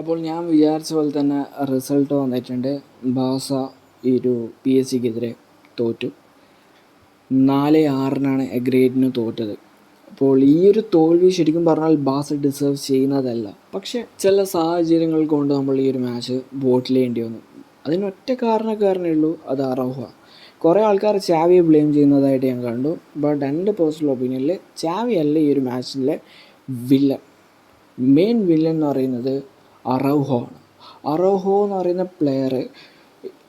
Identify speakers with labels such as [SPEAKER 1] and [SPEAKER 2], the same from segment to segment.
[SPEAKER 1] അപ്പോൾ ഞാൻ വിചാരിച്ച പോലെ തന്നെ റിസൾട്ട് വന്നിട്ടുണ്ട്. ബാസ ഈ ഒരു പി എസ് സിക്കെതിരെ തോറ്റു. നാല് ആറിനാണ് എഗ്രേഡിന് തോറ്റത്. അപ്പോൾ ഈ ഒരു തോൽവി ശരിക്കും പറഞ്ഞാൽ ബാസ ഡിസേർവ് ചെയ്യുന്നതല്ല. പക്ഷേ ചില സാഹചര്യങ്ങൾ കൊണ്ട് നമ്മൾ ഈ ഒരു മാച്ച് ബോട്ടിലേണ്ടി വന്നു. അതിനൊറ്റ കാരണക്കാരനേ ഉള്ളൂ അത് അറോഹ. കുറേ ആൾക്കാർ ചാവിയെ ബ്ലെയിം ചെയ്യുന്നതായിട്ട് ഞാൻ കണ്ടു. ബട്ട് എന്റെ പേഴ്സണൽ ഒപ്പീനിയനിൽ ചാവിയല്ല ഈ ഒരു മാച്ചിലെ വില്ലൻ മെയിൻ വില്ലൻ എന്ന് പറയുന്നത് അറൗഹോ. ആണ് അറൗഹോ എന്ന് പറയുന്ന പ്ലെയർ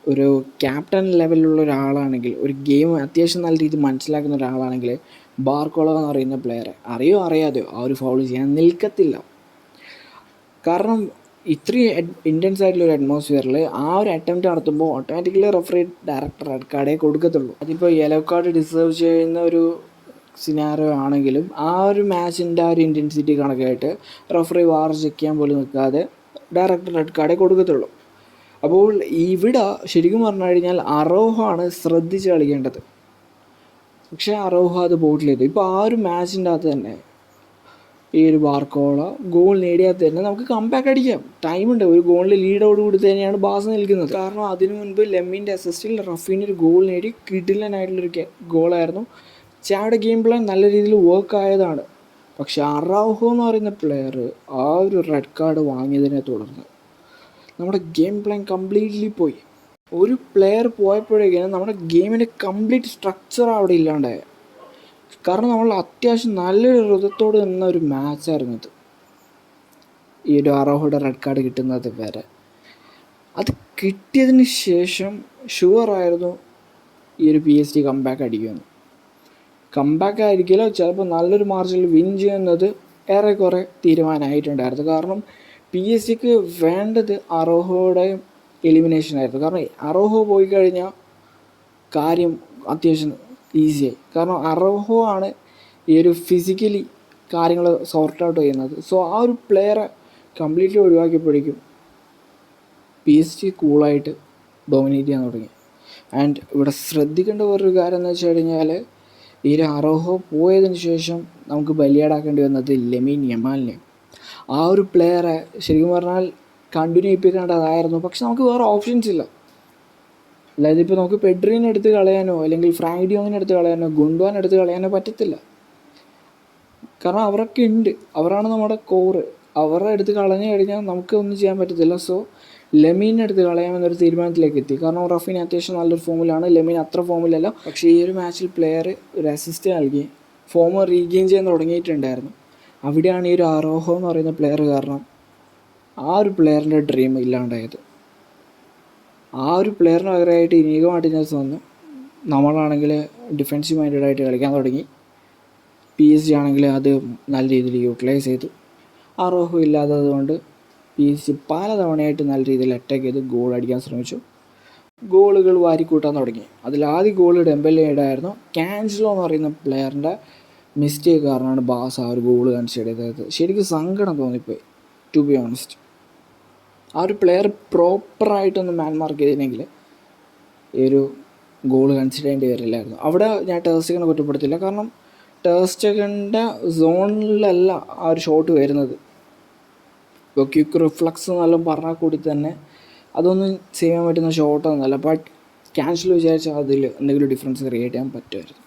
[SPEAKER 1] ഒരു ക്യാപ്റ്റൻ ലെവലിലുള്ള ഒരാളാണെങ്കിൽ ഒരു ഗെയിം അത്യാവശ്യം നല്ല രീതിയിൽ മനസ്സിലാക്കുന്ന ഒരാളാണെങ്കിൽ ബാർക്കോള എന്ന് പറയുന്ന പ്ലെയർ അറിയോ അറിയാതെയോ ആ ഒരു ഫൗൾ ചെയ്യാൻ നിൽക്കത്തില്ല. കാരണം ഇത്രയും ഇന്റൻസ് ആയിട്ടുള്ള ഒരു അറ്റ്മോസ്ഫിയറിൽ ആ ഒരു അറ്റംപ്റ്റ് നടത്തുമ്പോൾ ഓട്ടോമാറ്റിക്കലി റെഫറി ഡയറക്ടർ റെഡ് കാർഡേ കൊടുക്കത്തുള്ളൂ. അതിപ്പോൾ യെല്ലോ കാർഡ് ഡിസേർവ് ചെയ്യുന്ന ഒരു സിനാരോ ആണെങ്കിലും ആ ഒരു മാച്ചിന്റെ ആ ഒരു ഇന്റൻസിറ്റി കണക്കായിട്ട് റെഫറി വാർ ചെക്ക് ചെയ്യാൻ പോലും നിൽക്കാതെ ഡയറക്ടർ റെഡ് കൊടുക്കത്തുള്ളൂ. അപ്പോൾ ഇവിടെ ശരിക്കും പറഞ്ഞു കഴിഞ്ഞാൽ അറോഹ ആണ് ശ്രദ്ധിച്ച് കളിക്കേണ്ടത്. പക്ഷേ അറോഹ അത് ബോട്ടിലേത് ഇപ്പോൾ ആ ഒരു മാച്ചിന്റെ അകത്ത് തന്നെ ഈ ഒരു ബാർക്കോള ഗോൾ നേടിയാൽ തന്നെ നമുക്ക് കമ്പാക്ക് അടിക്കാം. ടൈമുണ്ട് ഒരു ഗോളിൽ ലീഡോട് കൂടി തന്നെയാണ് ബാസ് നിൽക്കുന്നത്. കാരണം അതിനു മുൻപ് ലെമ്മിന്റെ അസിസ്റ്റിൽ റഫീന്റെ ഒരു ഗോൾ നേടി കിഡിലനായിട്ടുള്ളൊരു ഗോളായിരുന്നു ചായുടെ ഗെയിം പ്ലാൻ നല്ല രീതിയിൽ വർക്ക് ആയതാണ്. പക്ഷെ അറാഹോ എന്ന് പറയുന്ന പ്ലെയർ ആ ഒരു റെഡ് കാർഡ് വാങ്ങിയതിനെ തുടർന്ന് നമ്മുടെ ഗെയിം പ്ലാൻ കംപ്ലീറ്റ്ലി പോയി. ഒരു പ്ലെയർ പോയപ്പോഴേക്കും നമ്മുടെ ഗെയിമിന്റെ കംപ്ലീറ്റ് സ്ട്രക്ചർ അവിടെ ഇല്ലാണ്ടായ. കാരണം നമ്മൾ അത്യാവശ്യം നല്ലൊരു ഋതത്തോട് നിന്ന ഒരു മാച്ചായിരുന്നു ഇത്. ഈ ഒരു അറോഹയുടെ റെഡ് കാർഡ് കിട്ടുന്നത് വരെ. അത് കിട്ടിയതിന് ശേഷം ഷുവറായിരുന്നു ഈ ഒരു പി എസ് ടി കംബാക്ക് അടിക്കുമെന്ന്. കംബാക്ക് ആയിരിക്കില്ല. ചിലപ്പോൾ നല്ലൊരു മാർജിനിൽ വിൻ ചെയ്യുന്നത് ഏറെക്കുറെ തീരുമാനമായിട്ടുണ്ടായിരുന്നു. കാരണം പി എസ് സിക്ക് വേണ്ടത് അറോഹയുടെ എലിമിനേഷൻ ആയിരുന്നു. കാരണം അറോഹോ പോയി കഴിഞ്ഞാൽ കാര്യം അത്യാവശ്യം ഈസിയായി കാരണം അറോഹോ ആണ് ഈ ഒരു ഫിസിക്കലി കാര്യങ്ങൾ സോർട്ട് ഔട്ട് ചെയ്യുന്നത്. സോ ആ ഒരു പ്ലെയറെ കംപ്ലീറ്റ്ലി ഒഴിവാക്കിയപ്പോഴേക്കും പി എസ് ജി കൂളായിട്ട് ഡോമിനേറ്റ് ചെയ്യാൻ തുടങ്ങി. ആൻഡ് ഇവിടെ ശ്രദ്ധിക്കേണ്ട വേറൊരു കാര്യം എന്ന് വെച്ച് കഴിഞ്ഞാൽ ഈ അറോഹോ പോയതിന് ശേഷം നമുക്ക് ബലിയാടാക്കേണ്ടി വന്നത് ലെമിൻ യമാലിനെ. ആ ഒരു പ്ലെയറെ ശരിക്കും പറഞ്ഞാൽ കണ്ടിന്യൂ ചെയ്യിപ്പിക്കേണ്ടതായിരുന്നു പക്ഷെ നമുക്ക് വേറെ ഓപ്ഷൻസ് ഇല്ല. അതായത് ഇപ്പോൾ നമുക്ക് പെഡ്രീനെ എടുത്ത് കളയാനോ അല്ലെങ്കിൽ ഫ്രാങ്ക് ഡിയോങ്ങിനെ എടുത്ത് കളയാനോ ഗുണ്ടുവാൻ എടുത്ത് കളയാനോ പറ്റത്തില്ല. കാരണം അവരൊക്കെ ഉണ്ട്. അവരാണ് നമ്മുടെ കോറ് അവരുടെ അടുത്ത് കളഞ്ഞു കഴിഞ്ഞാൽ നമുക്ക് ഒന്നും ചെയ്യാൻ പറ്റത്തില്ല. സോ ലെമീനെ എടുത്ത് കളയാമെന്നൊരു തീരുമാനത്തിലേക്ക് എത്തി കാരണം റഫീൻ അത്യാവശ്യം നല്ലൊരു ഫോമിലാണ്. ലെമീൻ അത്ര ഫോമിലല്ല. പക്ഷേ ഈ ഒരു മാച്ചിൽ പ്ലെയർ ഒരു അസിസ്റ്റ് നൽകി. ഫോം റീഗെയിൻ ചെയ്യാൻ തുടങ്ങിയിട്ടുണ്ടായിരുന്നു. അവിടെയാണ് ഈ ഒരു ആരോഹോ എന്ന് പറയുന്ന പ്ലെയർ കാരണം ആ ഒരു പ്ലെയറിന്റെ ഡ്രീം ഇല്ലാണ്ടായത്. ആ ഒരു പ്ലെയറിന് പകരമായിട്ട് ഇനീഗോ ഞാൻ വന്നു നമ്മളാണെങ്കിൽ ഡിഫൻസീവ് മൈൻഡഡ് ആയിട്ട് കളിക്കാൻ തുടങ്ങി. പി എസ് ജി ആണെങ്കിൽ അത് നല്ല രീതിയിൽ യൂട്ടിലൈസ് ചെയ്തു. അറോഹോ ഇല്ലാത്തത് കൊണ്ട് പി എസ് ജി പലതവണയായിട്ട് നല്ല രീതിയിൽ അറ്റാക്ക് ചെയ്ത് ഗോൾ അടിക്കാൻ ശ്രമിച്ചു. ഗോളുകൾ വാരിക്കൂട്ടാൻ തുടങ്ങി. അതിൽ ആദ്യ ഗോൾ ഡെമ്പലയുടെ ആയിരുന്നു ക്യാൻസലോ എന്ന് പറയുന്ന പ്ലെയറിന്റെ മിസ്റ്റേക്ക് കാരണമാണ് ബാസ് ആ ഒരു ഗോൾ കൺസിഡർ ചെയ്തത്. ശരിക്കും സങ്കടം തോന്നിപ്പോയി ടു ബി ഓണസ്റ്റ് ആ ഒരു പ്ലെയർ പ്രോപ്പറായിട്ടൊന്ന് മാൻ മാർക്ക് ചെയ്തിരുന്നെങ്കിൽ ഈ ഒരു ഗോൾ കൺസിഡർ ചെയ്യേണ്ടി വരില്ലായിരുന്നു. അവിടെ ഞാൻ ടേസ്റ്റക്കനെ കുറ്റപ്പെടുത്തില്ല കാരണം ടേസ്റ്റക്കന്റെ സോണിലല്ല ആ ഒരു ഷോട്ട് വരുന്നത്. ക്വിക്ക് റിഫ്ലക്സ് എന്നെല്ലാം പറഞ്ഞാൽ കൂടി തന്നെ അതൊന്നും ചെയ്യാൻ പറ്റുന്ന ഷോട്ടൊന്നുമല്ല ബട്ട് ക്യാൻസൽ വിചാരിച്ചാൽ അതിൽ എന്തെങ്കിലും ഡിഫറൻസ് ക്രിയേറ്റ് ചെയ്യാൻ പറ്റുമായിരുന്നു.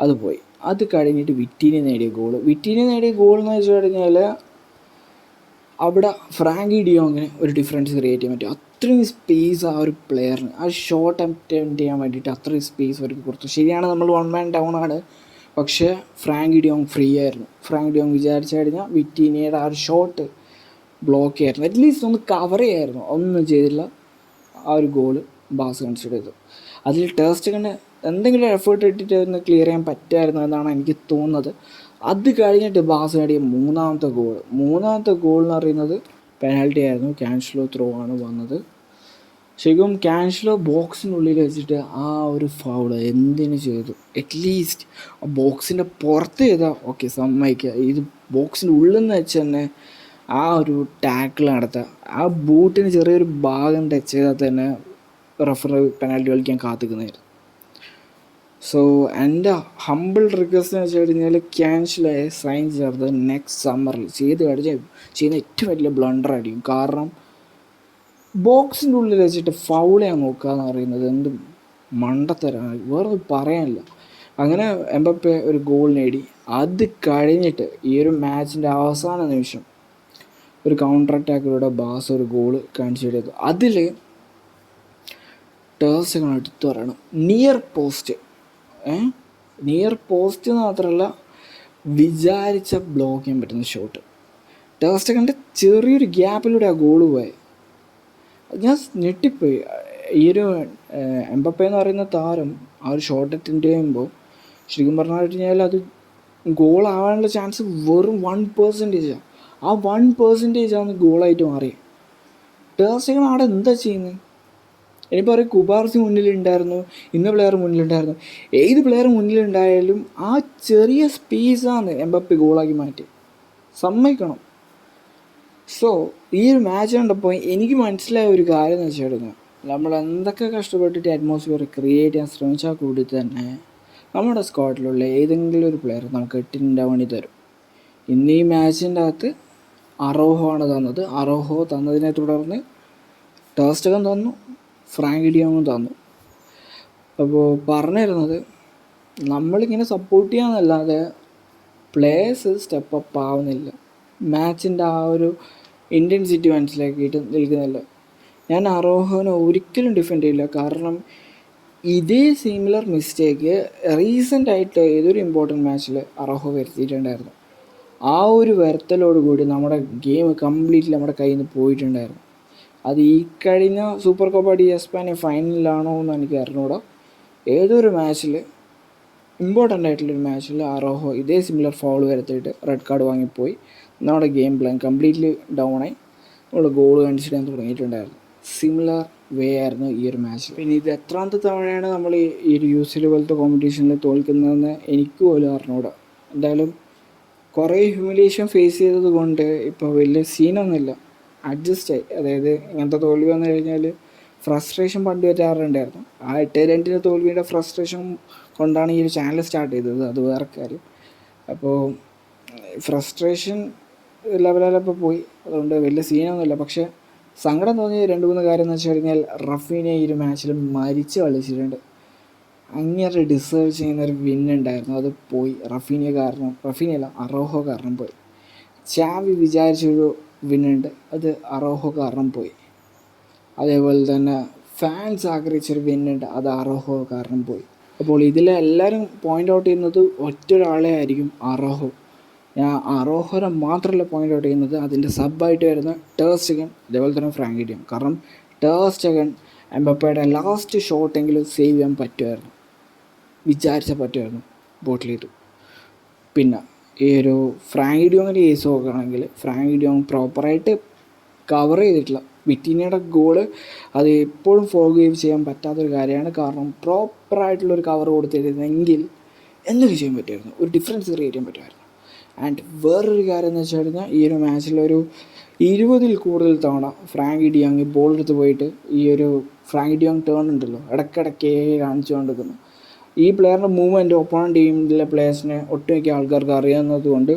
[SPEAKER 1] അത് പോയി. അത് കഴിഞ്ഞിട്ട് വിറ്റീനി നേടിയ ഗോൾ വിറ്റീനി നേടിയ ഗോൾ എന്ന് വെച്ച് കഴിഞ്ഞാൽ അവിടെ ഫ്രാങ്കി ഡിയോങ്ങിന് ഒരു ഡിഫറൻസ് ക്രിയേറ്റ് ചെയ്യാൻ പറ്റും. അത്രയും സ്പേസ് ആ ഒരു പ്ലെയറിന് ആ ഷോട്ട് അറ്റംപ്റ്റ് ചെയ്യാൻ വേണ്ടിയിട്ട് അത്രയും സ്പേസ് അവർക്ക് കൊടുത്തു. ശരിയാണ് നമ്മൾ വൺ മാൻ ഡൗൺ ആണ്. പക്ഷേ ഫ്രാങ്കി ഡിയോങ് ഫ്രീ ആയിരുന്നു. ഫ്രാങ്ക് ഡിയോങ് വിചാരിച്ചു കഴിഞ്ഞാൽ വിറ്റീനിയുടെ ആ ഒരു ഷോട്ട് ബ്ലോക്ക് ചെയ്യായിരുന്നു അറ്റ്ലീസ്റ്റ് ഒന്ന് കവർ ചെയ്യായിരുന്നു. ഒന്നും ചെയ്തില്ല. ആ ഒരു ഗോൾ ബാസ് കൺസിഡർ ചെയ്തു. അതിൽ ടേസ്റ്റ് കണ്ട് എന്തെങ്കിലും എഫേർട്ട് ഇട്ടിട്ട് ഒന്ന് ക്ലിയർ ചെയ്യാൻ പറ്റായിരുന്നു എന്നാണ് എനിക്ക് തോന്നുന്നത്. അത് കഴിഞ്ഞിട്ട് ബാസ് നേടിയ മൂന്നാമത്തെ ഗോൾ മൂന്നാമത്തെ ഗോൾ എന്ന് പറയുന്നത് പെനാൽറ്റി ആയിരുന്നു. ക്യാൻഷലോ ത്രോ ആണ് വന്നത്. ശരിക്കും ക്യാൻഷലോ ബോക്സിനുള്ളിൽ വെച്ചിട്ട് ആ ഒരു ഫൗൾ എന്തിനു ചെയ്തു? അറ്റ്ലീസ്റ്റ് ബോക്സിന്റെ പുറത്ത് ചെയ്താൽ ഓക്കെ സമ്മതിക്കുക. ഇത് ബോക്സിന്റെ ഉള്ളിൽ നിന്ന് വെച്ച് തന്നെ ആ ഒരു ടാക്കിൾ നടത്തുക ആ ബൂട്ടിന് ചെറിയൊരു ഭാഗം ടച്ച് ചെയ്താൽ തന്നെ റഫർ പെനാൽറ്റി കളിക്കാൻ കാത്തിക്കുന്നതായിരുന്നു. സോ എന്റെ ഹമ്പിൾ റിക്വസ്റ്റ് എന്ന് വെച്ച് കഴിഞ്ഞാൽ ക്യാൻസലായ സൈൻ ചേർത്ത് നെക്സ്റ്റ് സമ്മറിൽ ചെയ്ത് കഴിഞ്ഞാൽ ചെയ്യുന്ന ഏറ്റവും വലിയ ബ്ലണ്ടർ ആയിരിക്കും. കാരണം ബോക്സിന്റെ ഉള്ളിൽ വെച്ചിട്ട് ഫൗൾ ചെയ്യാൻ നോക്കുക എന്ന് പറയുന്നത് എന്ത് മണ്ടത്തരമാണ്. വേറെ പറയാനില്ല. അങ്ങനെ എംബപ്പെ ഒരു ഗോൾ നേടി. അത് കഴിഞ്ഞിട്ട് ഈ ഒരു മാച്ചിന്റെ അവസാന നിമിഷം ഒരു കൗണ്ടർ അറ്റാക്കിലൂടെ ബാസ് ഒരു ഗോൾ കാണിച്ചു ചെയ്തു അതിൽ ടേഴ്സുകൾ എടുത്തു പറയണം. നിയർ പോസ്റ്റ് നിയർ പോസ്റ്റ് മാത്രമല്ല വിചാരിച്ച ബ്ലോക്ക് ചെയ്യാൻ പറ്റുന്ന ഷോട്ട് ടേസ്റ്റകന്റെ ചെറിയൊരു ഗ്യാപ്പിലൂടെ ആ ഗോൾ പോയി. ഞാൻ ഞെട്ടിപ്പോയി. ഈ ഒരു എംബപ്പ എന്ന് പറയുന്ന താരം ആ ഒരു ഷോട്ട് അറ്റൻഡ് ചെയ്യുമ്പോൾ ശരിക്കും പറഞ്ഞു കഴിഞ്ഞാൽ അത് ഗോൾ ആവാനുള്ള ചാൻസ് വെറും വൺ പെർസെന്റേജാണ് ആ വൺ പെർസെന്റേജാണ് ഗോളായിട്ട് മാറി ടേഴ്സികൾ അവിടെ എന്താ ചെയ്യുന്നത് ഇനി പറയും കുബാർസി മുന്നിലുണ്ടായിരുന്നു ഇന്ന പ്ലെയർ മുന്നിലുണ്ടായിരുന്നു. ഏത് പ്ലെയർ മുന്നിലുണ്ടായാലും ആ ചെറിയ സ്പേസാണ് എംബപ്പി ഗോളാക്കി മാറ്റി സമ്മതിക്കണം. സോ ഈ ഒരു മാച്ച് കണ്ടപ്പോൾ എനിക്ക് മനസ്സിലായ ഒരു കാര്യം എന്ന് വെച്ചിരുന്നു നമ്മൾ എന്തൊക്കെ കഷ്ടപ്പെട്ടിട്ട് അറ്റ്മോസ്ഫിയർ ക്രിയേറ്റ് ചെയ്യാൻ ശ്രമിച്ചാൽ കൂടി തന്നെ നമ്മുടെ സ്ക്വാഡിലുള്ള ഏതെങ്കിലും ഒരു പ്ലെയർ നമുക്ക് പണി തരും. ഇന്ന് ഈ മാച്ചിന്റെ അകത്ത് അറോഹോ ആണ് തന്നത്. അറോഹോ തന്നതിനെ തുടർന്ന് ടേസ്റ്റകം തന്നു ഫ്രാങ്ക് ഡിയോങ്ങും തന്നു. അപ്പോൾ പറഞ്ഞു തരുന്നത് നമ്മളിങ്ങനെ സപ്പോർട്ട് ചെയ്യാന്നല്ലാതെ പ്ലേയേഴ്സ് സ്റ്റെപ്പ് അപ്പ് ആവുന്നില്ല. മാച്ചിന്റെ ആ ഒരു ഇന്റൻസിറ്റി മനസ്സിലാക്കിയിട്ട് നിൽക്കുന്നില്ല. ഞാൻ അറോഹോനെ ഒരിക്കലും ഡിഫെൻഡ് ചെയ്യില്ല. കാരണം ഇതേ സിമിലർ മിസ്റ്റേക്ക് റീസെന്റ് ആയിട്ട് ഏതൊരു ഇമ്പോർട്ടന്റ് മാച്ചിൽ അറോഹോ വരുത്തിയിട്ടുണ്ടായിരുന്നു. ആ ഒരു കൂടി നമ്മുടെ ഗെയിം കംപ്ലീറ്റ്ലി നമ്മുടെ കയ്യിൽ നിന്ന് പോയിട്ടുണ്ടായിരുന്നു. അത് ഈ കഴിഞ്ഞ സൂപ്പർ കപ്പ് ഡി എസ്പാനി ഫൈനലിലാണോ എന്ന് എനിക്ക് അറിഞ്ഞൂടാ. ഏതൊരു മാച്ചിൽ ഇമ്പോർട്ടന്റ് ആയിട്ടുള്ളൊരു മാച്ചിൽ അറോഹോ ഇതേ സിമിലർ ഫോൾ വരുത്തിയിട്ട് റെഡ് കാർഡ് വാങ്ങിപ്പോയി. നമ്മുടെ ഗെയിം പ്ലാൻ കംപ്ലീറ്റ്ലി ഡൗൺ ആയി. നമ്മൾ ഗോൾ കൺസിഡർ തുടങ്ങിയിട്ടുണ്ടായിരുന്നു. സിമിലർ വേ ആയിരുന്നു ഈ ഒരു മാച്ച് പിന്നെ ഇത് എത്രാമത്തെ തവണയാണ് നമ്മൾ ഈ ഒരു യൂസിൽ പോലത്തെ കോമ്പറ്റീഷനിൽ തോൽക്കുന്നതെന്ന് എനിക്ക് പോലും അറിഞ്ഞൂടാ. എന്തായാലും കുറേ ഹ്യൂമിലേഷൻ ഫേസ് ചെയ്തത് കൊണ്ട് ഇപ്പോൾ വലിയ സീനൊന്നുമില്ല അഡ്ജസ്റ്റ് ആയി. അതായത് ഇങ്ങനത്തെ തോൽവി വന്നു കഴിഞ്ഞാൽ ഫ്രസ്ട്രേഷൻ പണ്ട് വരാറുണ്ടായിരുന്നു ആ എട്ട് രണ്ടിന്റെ തോൽവിയുടെ ഫ്രസ്ട്രേഷൻ കൊണ്ടാണ് ഈ ഒരു ചാനൽ സ്റ്റാർട്ട് ചെയ്തത്. അത് വേറെ കാര്യം. അപ്പോൾ ഫ്രസ്ട്രേഷൻ ലെവലിലപ്പോൾ പോയി. അതുകൊണ്ട് വലിയ സീനൊന്നുമില്ല പക്ഷേ സങ്കടം തോന്നിയ രണ്ട് മൂന്ന് കാര്യം എന്ന് വെച്ച് കഴിഞ്ഞാൽ റഫീനെ ഈ ഒരു മാച്ചിൽ മരിച്ച് കളിച്ചിട്ടുണ്ട്. അങ്ങനെ ഡിസേർവ് ചെയ്യുന്ന ഒരു വിൻ ഉണ്ടായിരുന്നു. അത് പോയി. റഫീനിയ കാരണം റഫീനിയല്ല അറോഹോ കാരണം പോയി. ചാവി വിചാരിച്ചൊരു ഉണ്ട്. അത് അറോഹോ കാരണം പോയി. അതേപോലെ തന്നെ ഫാൻസ് ആഗ്രഹിച്ചൊരു ഉണ്ട്. അത് അറോഹോ കാരണം പോയി. അപ്പോൾ ഇതിലെല്ലാവരും പോയിന്റ് ഔട്ട് ചെയ്യുന്നത് ഒറ്റ ഒരാളെ ആയിരിക്കും അറോഹോ. ഞാൻ അറോഹോനെ മാത്രമല്ല പോയിന്റ് ഔട്ട് ചെയ്യുന്നത്. അതിന്റെ സബായിട്ട് വരുന്ന ടേസ്റ്റഗൻ അതേപോലെ തന്നെ ഫ്രാങ്കിഡിയം കാരണം ടേസ്റ്റഗൻ എംബപ്പയുടെ ലാസ്റ്റ് ഷോട്ടെങ്കിലും സേവ് ചെയ്യാൻ പറ്റുമായിരുന്നു. വിചാരിച്ചാൽ പറ്റുമായിരുന്നു ബോട്ടിൽ ചെയ്തു പിന്നെ ഈ ഒരു ഫ്രാങ്ക് ഡിയോങ്ങിന്റെ കേസ് നോക്കുകയാണെങ്കിൽ ഫ്രാങ്ക് ഡിയോങ് പ്രോപ്പറായിട്ട് കവർ ചെയ്തിട്ടില്ല. വിറ്റീനയുടെ ഗോൾ അത് എപ്പോഴും ഫോർഗീവ് ചെയ്യാൻ പറ്റാത്തൊരു കാര്യമാണ്. കാരണം പ്രോപ്പറായിട്ടുള്ളൊരു കവർ കൊടുത്തിരുന്നെങ്കിൽ എന്തൊക്കെ ചെയ്യാൻ പറ്റുമായിരുന്നു? ഒരു ഡിഫറൻസ് ക്രിയേറ്റ് ചെയ്യാൻ പറ്റുമായിരുന്നു. ആൻഡ് വേറൊരു കാര്യം എന്ന് വെച്ച് കഴിഞ്ഞാൽ ഈ ഒരു മാച്ചിലൊരു ഇരുപതിൽ കൂടുതൽ തവണ ഫ്രാങ്ക് ഡിയോങ് ബോൾ എടുത്ത് പോയിട്ട് ഈ ഒരു ഫ്രാങ്ക് ഡിയോങ് ടേൺ ഉണ്ടല്ലോ ഇടയ്ക്കിടയ്ക്ക് കാണിച്ചുകൊണ്ടിരിക്കുന്നു. ഈ പ്ലെയറിന്റെ മൂവ്മെന്റ് ഒപ്പോണൻ ടീമിലെ പ്ലേയേഴ്സിനെ ഒട്ടുമിക്ക ആൾക്കാർക്ക് അറിയാവുന്നത് കൊണ്ട്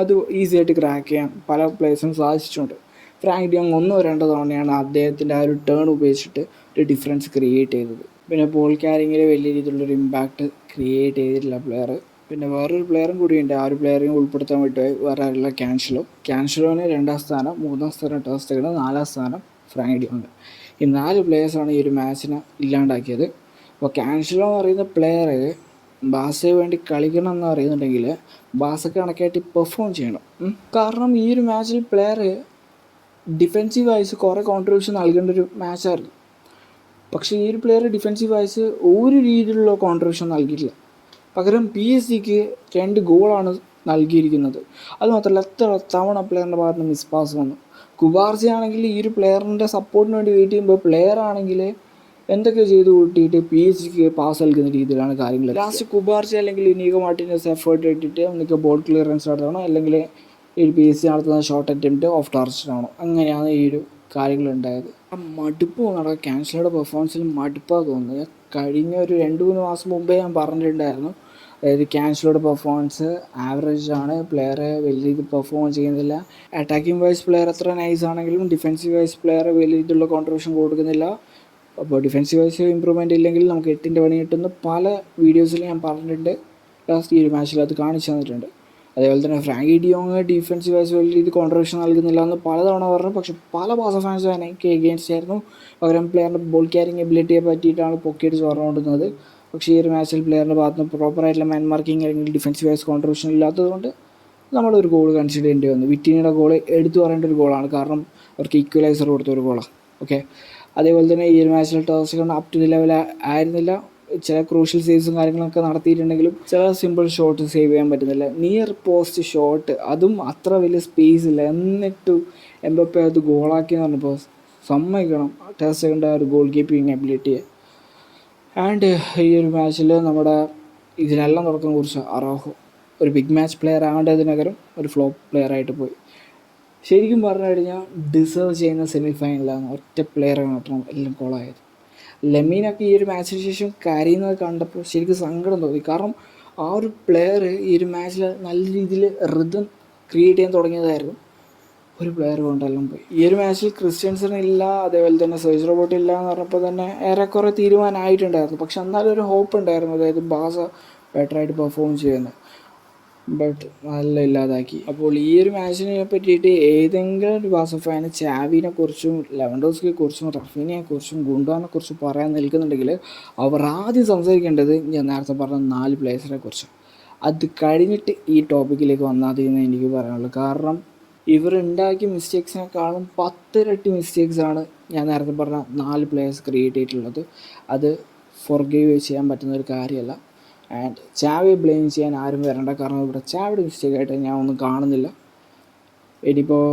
[SPEAKER 1] അത് ഈസി ആയിട്ട് ക്രാക്ക് ചെയ്യാൻ പല പ്ലേയേഴ്സിനും സാധിച്ചിട്ടുണ്ട്. ഫ്രാങ്ക് ഡിയോങ് ഒന്നോ രണ്ടോ തവണയാണ് അദ്ദേഹത്തിന്റെ ആ ഒരു ടേൺ ഉപയോഗിച്ചിട്ട് ഒരു ഡിഫറൻസ് ക്രിയേറ്റ് ചെയ്തത്. പിന്നെ ബോൾ ക്യാരിങ്ങിൽ വലിയ രീതിയിലുള്ളൊരു ഇമ്പാക്റ്റ് ക്രിയേറ്റ് ചെയ്തിട്ടില്ല പ്ലെയർ പിന്നെ വേറൊരു പ്ലെയറും കൂടിയുണ്ട്. ആ ഒരു പ്ലെയറിനെ ഉൾപ്പെടുത്താൻ വേണ്ടി വേറെ ആരുള്ള ക്യാൻഷലോ ക്യാൻഷലോന് രണ്ടാം സ്ഥാനം മൂന്നാം സ്ഥാനം ടോസ് നാലാം സ്ഥാനം ഫ്രാങ്ക് ഡിയോങ് ഈ നാല് പ്ലെയേഴ്സാണ് ഈ ഒരു മാച്ചിനെ ഇല്ലാണ്ടാക്കിയത്. അപ്പോൾ ക്യാൻസലോ എന്ന് പറയുന്ന പ്ലെയർ ബാസയെ വേണ്ടി കളിക്കണം എന്ന് പറയുന്നുണ്ടെങ്കിൽ ബാസക്ക് കണക്കായിട്ട് പെർഫോം ചെയ്യണം. കാരണം ഈ ഒരു മാച്ചിൽ പ്ലെയർ ഡിഫെൻസീവ് വൈസ് കുറേ കോൺട്രിബ്യൂഷൻ നൽകേണ്ട ഒരു മാച്ചായിരുന്നു പക്ഷേ ഈ ഒരു പ്ലെയർ ഡിഫെൻസീവ് വൈസ് ഒരു രീതിയിലുള്ള കോൺട്രിബ്യൂഷൻ നൽകിയിട്ടില്ല. പകരം പി എസ് സിക്ക് രണ്ട് ഗോളാണ് നൽകിയിരിക്കുന്നത്. അതുമാത്രമല്ല എത്ര തവണ പ്ലെയറിന്റെ ഭാഗത്ത് മിസ് പാസ് വന്നു. കുബാർസി ആണെങ്കിൽ ഈ ഒരു പ്ലെയറിന്റെ സപ്പോർട്ടിന് വേണ്ടി വെയിറ്റ് ചെയ്യുമ്പോൾ പ്ലെയർ ആണെങ്കിൽ എന്തൊക്കെ ചെയ്ത് കൂട്ടിയിട്ട് പി എച്ച് ജിക്ക് പാസ് നൽകുന്ന രീതിയിലാണ് കാര്യങ്ങൾ ലാസ്റ്റ് കുബാർച്ച അല്ലെങ്കിൽ ഇനീഗോ മാർട്ടിനസ് എഫേർട്ട് ഇട്ടിട്ട് ഒന്നിക്ക് ബോൾ ക്ലിയറൻസ് നടത്തണം. അല്ലെങ്കിൽ ഈ പി എസ് സി നടത്തുന്ന ഷോർട്ട് അറ്റംപ്റ്റ് ഓഫ് ടാർജറ്റ് ആണോ അങ്ങനെയാണ് ഈ ഒരു കാര്യങ്ങൾ ഉണ്ടായത് ആ മടുപ്പ് തോന്നണം ക്യാൻസലയുടെ പെർഫോമൻസിൽ മടുപ്പാണ് തോന്നുന്നത്. കഴിഞ്ഞ ഒരു രണ്ട് മൂന്ന് മാസം മുമ്പേ ഞാൻ പറഞ്ഞിട്ടുണ്ടായിരുന്നു. അതായത് ക്യാൻസലോട് പെർഫോമൻസ് ആവറേജ് ആണ്. പ്ലെയർ വലിയ രീതിയിൽ പെർഫോം ചെയ്യുന്നില്ല. അറ്റാക്കിംഗ് വൈസ് പ്ലെയർ അത്ര നൈസ് ആണെങ്കിലും ഡിഫെൻസീവ് വൈസ് പ്ലെയർ വലിയ രീതിയിലുള്ള കോൺട്രിബ്യൂഷൻ കൊടുക്കുന്നില്ല. അപ്പോൾ ഡിഫെൻസീവ് വൈസ് ഇമ്പ്രൂവ്മെന്റ് ഇല്ലെങ്കിൽ നമുക്ക് എട്ടിന്റെ പണി കിട്ടുന്ന പല വീഡിയോസിൽ ഞാൻ പറഞ്ഞിട്ടുണ്ട്. ലാസ്റ്റ് ഈ ഒരു മാച്ചിൽ അത് കാണിച്ചു തന്നിട്ടുണ്ട്. അതേപോലെ തന്നെ ഫ്രാങ്കി ഡിയോങ് ഡിഫൻസീവ് വൈസ് വലിയ ഇത് കോൺട്രിബ്യൂഷൻ നൽകുന്നില്ല എന്ന് പലതവണ പറഞ്ഞു. പക്ഷെ പല പാസ ഫാൻസ് എനിക്ക് എഗെയിൻസ്റ്റ് ആയിരുന്നു. പകരം പ്ലെയറിന്റെ ബോൾ ക്യാരിങ് എബിലിറ്റിയെ പറ്റിയിട്ടാണ് പൊക്കിയിട്ട് പറഞ്ഞുകൊണ്ടിരുന്നത് പക്ഷേ ഈ ഒരു മാച്ചിൽ പ്ലെയറിന്റെ ഭാഗത്ത് നിന്ന് പ്രോപ്പറായിട്ടുള്ള മാൻ മാർക്കിംഗ് അല്ലെങ്കിൽ ഡിഫൻസീവ് വൈസ് കോൺട്രിബ്യൂഷൻ ഇല്ലാത്തതുകൊണ്ട് നമ്മളൊരു ഗോൾ കൺസിഡർ ചെയ്യേണ്ടി വന്നു. വിറ്റിനിയുടെ ഗോൾ എടുത്തു പറയേണ്ട ഒരു ഗോളാണ് കാരണം അവർക്ക് ഈക്വലൈസർ കൊടുത്ത ഒരു ഗോളാണ് ഓക്കെ അതേപോലെ തന്നെ മാച്ചിൽ ടോസ് അപ് ടു ദി ലെവൽ ആയിരുന്നില്ല. ചില ക്രൂഷ്യൽ സേവ്സും കാര്യങ്ങളൊക്കെ നടത്തിയിട്ടുണ്ടെങ്കിലും ചില സിമ്പിൾ ഷോട്ട് സേവ് ചെയ്യാൻ പറ്റുന്നില്ല. നിയർ പോസ്റ്റ് ഷോട്ട് അതും അത്ര വലിയ സ്പേസ് ഇല്ല. എന്നിട്ടും എംബപ്പെ അത് ഗോളാക്കിയെന്ന് പറഞ്ഞപ്പോൾ സമ്മതിക്കണം. ടെസ്റ്റ് ഒരു ഗോൾ കീപ്പിംഗ് എബിലിറ്റിയെ ആൻഡ് ഈ ഒരു മാച്ചിൽ നമ്മുടെ ഇതിനെല്ലാം തുടക്കം കുറിച്ച് അറോഹോ ഒരു ബിഗ് മാച്ച് പ്ലെയർ ആകേണ്ടതിനകരം ഒരു ഫ്ലോപ്പ് പ്ലെയർ ആയിട്ട് പോയി. ശരിക്കും പറഞ്ഞു കഴിഞ്ഞാൽ ഡിസേർവ് ചെയ്യുന്ന സെമി ഫൈനലാണ് ഒറ്റ പ്ലെയർ മാത്രം എല്ലാം കോളായത് ലെമീനൊക്കെ ഈ ഒരു മാച്ചിന് ശേഷം കരയുന്നത് കണ്ടപ്പോൾ ശരിക്കും സങ്കടം തോന്നി. കാരണം ആ ഒരു പ്ലെയർ ഈ ഒരു മാച്ചിൽ നല്ല രീതിയിൽ റിതം ക്രിയേറ്റ് ചെയ്യാൻ തുടങ്ങിയതായിരുന്നു. ഒരു പ്ലെയർ കൊണ്ടെല്ലാം പോയി. ഈ ഒരു മാച്ചിൽ ക്രിസ്ത്യൻസൺ ഇല്ല അതേപോലെ തന്നെ സേജ് റോബോട്ട് ഇല്ല എന്ന് പറഞ്ഞപ്പോൾ തന്നെ ഏറെക്കുറെ തീരുമാനമായിട്ടുണ്ടായിരുന്നു. പക്ഷെ എന്നാലും ഒരു ഹോപ്പ് ഉണ്ടായിരുന്നു. അതായത് ബാസ ബെറ്ററായിട്ട് പെർഫോം ചെയ്യുന്നത് ബട്ട് നല്ല ഇല്ലാതാക്കി. അപ്പോൾ ഈ ഒരു മാച്ചിനെ പറ്റിയിട്ട് ഏതെങ്കിലും ഒരു ബാസ ഫാന് ചാവിനെ കുറിച്ചും ലെവൻഡോസ്കിയെ കുറിച്ചും റഫീനെ കുറിച്ചും ഗുണ്ടാനെ കുറിച്ചും പറയാൻ നിൽക്കുന്നുണ്ടെങ്കിൽ അവർ ആദ്യം സംസാരിക്കേണ്ടത് ഞാൻ നേരത്തെ പറഞ്ഞ നാല് പ്ലേയേഴ്സിനെ കുറിച്ച് അത് കഴിഞ്ഞിട്ട് ഈ ടോപ്പിക്കിലേക്ക് വന്നാൽ മതി എനിക്ക് പറയാനുള്ളൂ. കാരണം ഇവർ ഉണ്ടാക്കിയ മിസ്റ്റേക്സിനെക്കാളും പത്തിരട്ടി മിസ്റ്റേക്സ് ആണ് ഞാൻ നേരത്തെ പറഞ്ഞ നാല് പ്ലേയേഴ്സ് ക്രിയേറ്റ് ചെയ്തിട്ടുള്ളത്. അത് ഫോർഗീവ് ചെയ്യാൻ പറ്റുന്ന ഒരു കാര്യമല്ല. ആൻഡ് ചാവിയെ ബ്ലെയിം ചെയ്യാൻ ആരും വരണ്ട. കാരണം ഇവിടെ ചാവിയുടെ മിസ്റ്റേക്കായിട്ട് ഞാൻ ഒന്നും കാണുന്നില്ല. ഇനിയിപ്പോൾ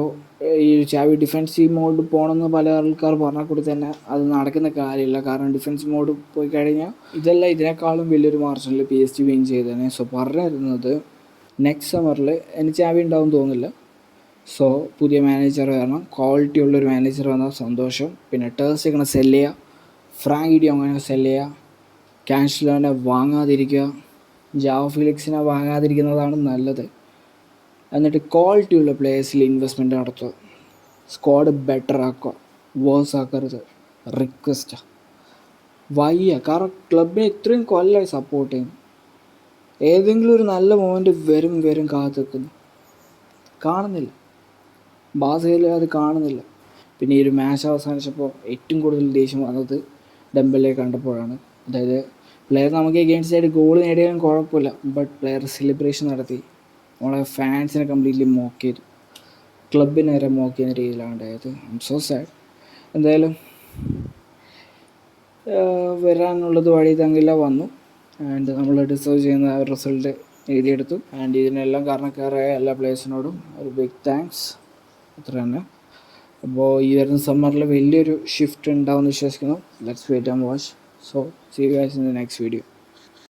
[SPEAKER 1] ഈ ചാവി ഡിഫൻസീവ് മോഡ് പോകണമെന്ന് പല ആൾക്കാർ പറഞ്ഞാൽ കൂടി തന്നെ അത് നടക്കുന്ന കാര്യമില്ല. കാരണം ഡിഫൻസ് മോഡ് പോയി കഴിഞ്ഞാൽ ഇതെല്ലാം ഇതിനേക്കാളും വലിയൊരു മാർജിനിൽ പി എസ് ജി വിൻ ചെയ്തേനെ. സോ പറഞ്ഞിരുന്നത് നെക്സ്റ്റ് സമ്മറിൽ എനിക്ക് ചാവി ഉണ്ടാവും തോന്നില്ല സോ പുതിയ മാനേജർ വരണം. ക്വാളിറ്റി ഉള്ളൊരു മാനേജർ വന്നാൽ സന്തോഷം. പിന്നെ ടേഴ്സ് ഇങ്ങനെ സെല്ല് ചെയ്യുക ഫ്രാങ്ക് ഇടി അങ്ങനെ സെല്ല് ചെയ്യുക ക്യാൻഷലോനെ വാങ്ങാതിരിക്കുക ജാവ ഫിലിക്സിനെ വാങ്ങാതിരിക്കുന്നതാണ് നല്ലത്. എന്നിട്ട് ക്വാളിറ്റി ഉള്ള പ്ലേയേഴ്സിൽ ഇൻവെസ്റ്റ്മെന്റ് നടത്തുക. സ്ക്വാഡ് ബെറ്റർ ആക്കുക. വേഴ്സ് ആക്കരുത്. റിക്വസ്റ്റാണ് വയ്യ. കാരണം ക്ലബിനെ ഇത്രയും കൊല്ലമായി സപ്പോർട്ട് ചെയ്യുന്നു. ഏതെങ്കിലും ഒരു നല്ല മൊമെന്റ് വരും വരും കാത്തു നിൽക്കുന്നു. കാണുന്നില്ല. ബാസയിൽ അത് കാണുന്നില്ല. പിന്നെ ഈ ഒരു മാച്ച് അവസാനിച്ചപ്പോൾ ഏറ്റവും കൂടുതൽ ദേഷ്യം വന്നത് ഡെമ്പലെ കണ്ടപ്പോഴാണ്. അതായത് പ്ലെയർ നമുക്ക് എഗെയിൻസ്റ്റ് ആയിട്ട് ഗോൾ നേടിയാലും കുഴപ്പമില്ല. ബട്ട് പ്ലെയർ സെലിബ്രേഷൻ നടത്തി. നമ്മളെ ഫാൻസിനെ കംപ്ലീറ്റ്ലി മോക്ക് ചെയ്തു. ക്ലബിനെ വരെ മോക്ക് ചെയ്യുന്ന രീതിയിലാണ് ഉണ്ടായത്. ഐം സോ സാഡ് എന്തായാലും വരാനുള്ളത് വഴി തങ്ങില്ല വന്നു. ആൻഡ് നമ്മൾ ഡിസേർവ് ചെയ്യുന്ന റിസൾട്ട് എഴുതിയെടുത്തു. ആൻഡ് ഇതിനെല്ലാം കാരണക്കാരായ എല്ലാ പ്ലേയേഴ്സിനോടും ഒരു ബിഗ് താങ്ക്സ് അത്ര തന്നെ. അപ്പോൾ ഈ വരുന്ന സമ്മറിൽ വലിയൊരു ഷിഫ്റ്റ് ഉണ്ടാവുമെന്ന് വിശ്വസിക്കുന്നു. Let's wait and watch so see guys in the next video